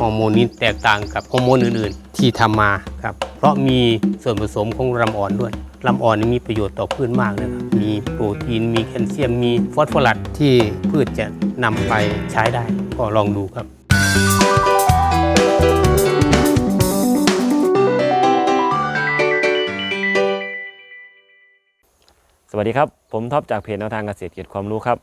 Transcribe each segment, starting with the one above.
ฮอร์โมนนี้แตกต่างกับฮอร์โมนอื่นๆ ที่ทำมาครับ เพราะมีส่วนผสมของลำอ่อนด้วยลำอ่อนนี่มีประโยชน์ต่อพืชมากเลยครับ มีโปรตีน มีแคลเซียม มีฟอสฟอรัสที่พืชจะนำไปใช้ได้ ก็ลองดูครับสวัสดีครับ ผมท็อปจากเพจแนวทางเกษตรเกียรติความรู้ครับ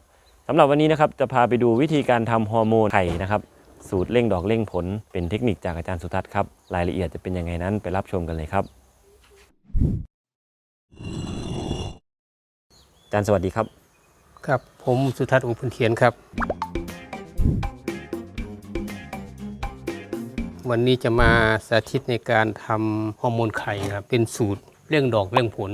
สำหรับวันนี้นะครับจะพาไปดูวิธีการทำฮอร์โมนไข่นะครับ สูตรเร่งดอกเร่งผลเป็นเทคนิคจากอาจารย์สุทัศน์ครับ รายละเอียดจะเป็นยังไงนั้นไปรับชมกันเลยครับ อาจารย์สวัสดีครับ ครับผมสุทัศน์องค์พุนเทียนครับ วันนี้จะมาสาธิตในการทำฮอร์โมนไข่ครับเป็นสูตรเร่งดอกเร่งผล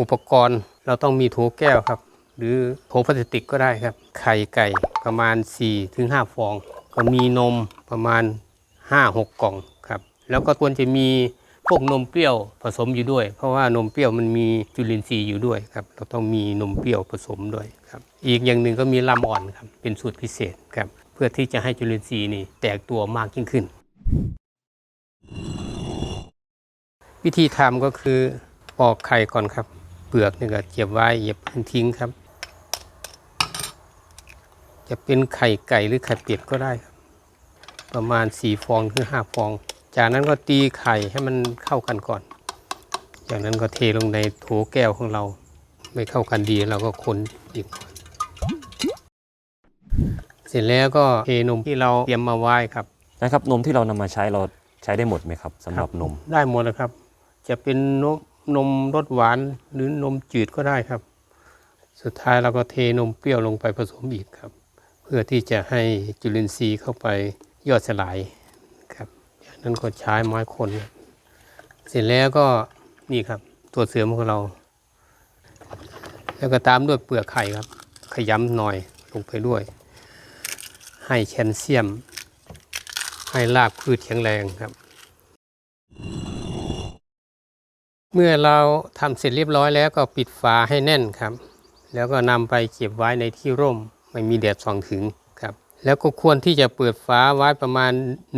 อุปกรณ์เราต้องมีโถแก้วครับ หรือโถพลาสติกก็ได้ครับ ไข่ไก่ประมาณ 4-5 ฟอง ก็มีนมประมาณ 5-6 กล่องครับ แล้วก็ควรจะมีพวกนมเปรี้ยวผสมอยู่ด้วย เพราะว่านมเปรี้ยวมันมีจุลินทรีย์อยู่ด้วยครับ เราต้องมีนมเปรี้ยวผสมด้วยครับ อีกอย่างหนึ่งก็มีลำอ่อนครับ เป็นสูตรพิเศษครับ เพื่อที่จะให้จุลินทรีย์นี่แตกตัวมากยิ่งขึ้น วิธีทำก็คือปอกไข่ก่อนครับ เปลือกนี่ก็เก็บไว้อย่าเพิ่งทิ้งครับ จะเป็นไข่ไก่หรือไข่เป็ดก็ได้ครับ ประมาณ4ฟองถึง5ฟอง จากนั้นก็ตีไข่ให้มันเข้ากันก่อน จากนั้นก็เทลงในโถแก้วของเรา ไม่เข้ากันดีเราก็คนอีก เสร็จแล้วก็เทนมที่เราเตรียมมาไว้ครับนะครับนมที่เรานำมาใช้เราใช้ได้หมดไหมครับสำหรับนม ได้หมดนะครับ จะเป็นนมนมรสหวานหรือนมจืดก็ได้ครับ สุดท้ายเราก็เทนมเปรี้ยวลงไปผสมอีกครับ เพื่อที่จะให้จุลินทรีย์เข้าไปย่อยสลายครับจากนั้นก็ใช้ไม้คน เสร็จแล้วก็นี่ครับตัวเสริมของเรา แล้วก็ตามด้วยเปลือกไข่ครับ ขยำหน่อยลงไปด้วย ให้แคลเซียม ให้รากพืชแข็งแรงครับ เมื่อเราทำเสร็จเรียบร้อยแล้วก็ปิดฝาให้แน่นครับ แล้วก็นำไปเก็บไว้ในที่ร่ม ไม่มีแดดส่องถึงครับ แล้วก็ควรที่จะเปิดฝาไว้ประมาณ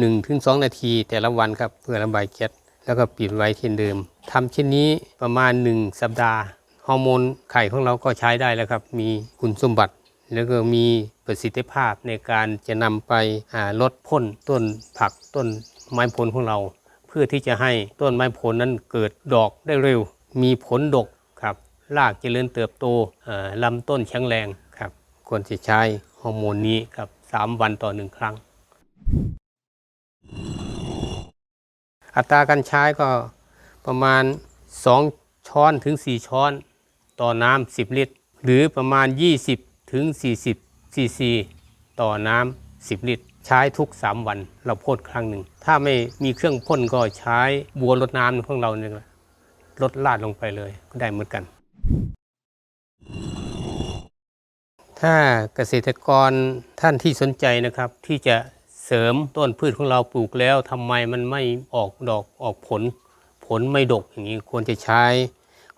1-2 นาทีแต่ละวันครับเพื่อระบายแก๊สแล้วก็ปิดไว้ที่เดิมทำเช่นนี้ประมาณ 1 สัปดาห์ฮอร์โมนไข่ของเราก็ใช้ได้แล้วครับ มีคุณสมบัติ แล้วก็มีประสิทธิภาพในการจะนำไปลดพ่นต้นผักต้นไม้ผลของเรา เพื่อที่จะให้ต้นไม้ผลนั้นเกิดดอกได้เร็ว มีผลดกครับรากเจริญเติบโตลำต้นแข็งแรงครับ ควรจะใช้ฮอร์โมนนี้ครับสามวันต่อหนึ่งครั้ง อัตราการใช้ก็ประมาณ 2 ช้อนถึง 4 ช้อน ต่อน้ำ10 ลิตร หรือประมาณ 20 ถึง 40 ซีซี ต่อน้ำ10 ลิตร ใช้ทุก 3 วันเราพ่นครั้งหนึ่ง ถ้าไม่มีเครื่องพ่นก็ใช้บัวรดน้ำของเราเนี่ยลดลาดลงไปเลยก็ได้เหมือนกัน ถ้าเกษตรกรท่านที่สนใจนะครับที่จะเสริมต้นพืชของเราปลูกแล้วทำไมมันไม่ออกดอกออกผล ผลไม่ดกอย่างนี้ควรจะใช้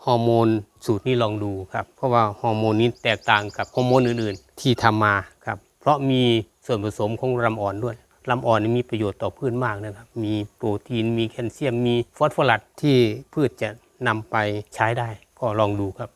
ฮอร์โมนสูตรนี้ลองดูครับ เพราะว่าฮอร์โมนนี้แตกต่างกับฮอร์โมนอื่นๆ ที่ทำมาครับ เพราะมีส่วนผสมของลำอ่อนด้วยลำอ่อนนี่มีประโยชน์ต่อพืชมากนะครับ มีโปรตีน มีแคลเซียม มีฟอสฟอรัสที่พืชจะนำไปใช้ได้ ก็ลองดูครับ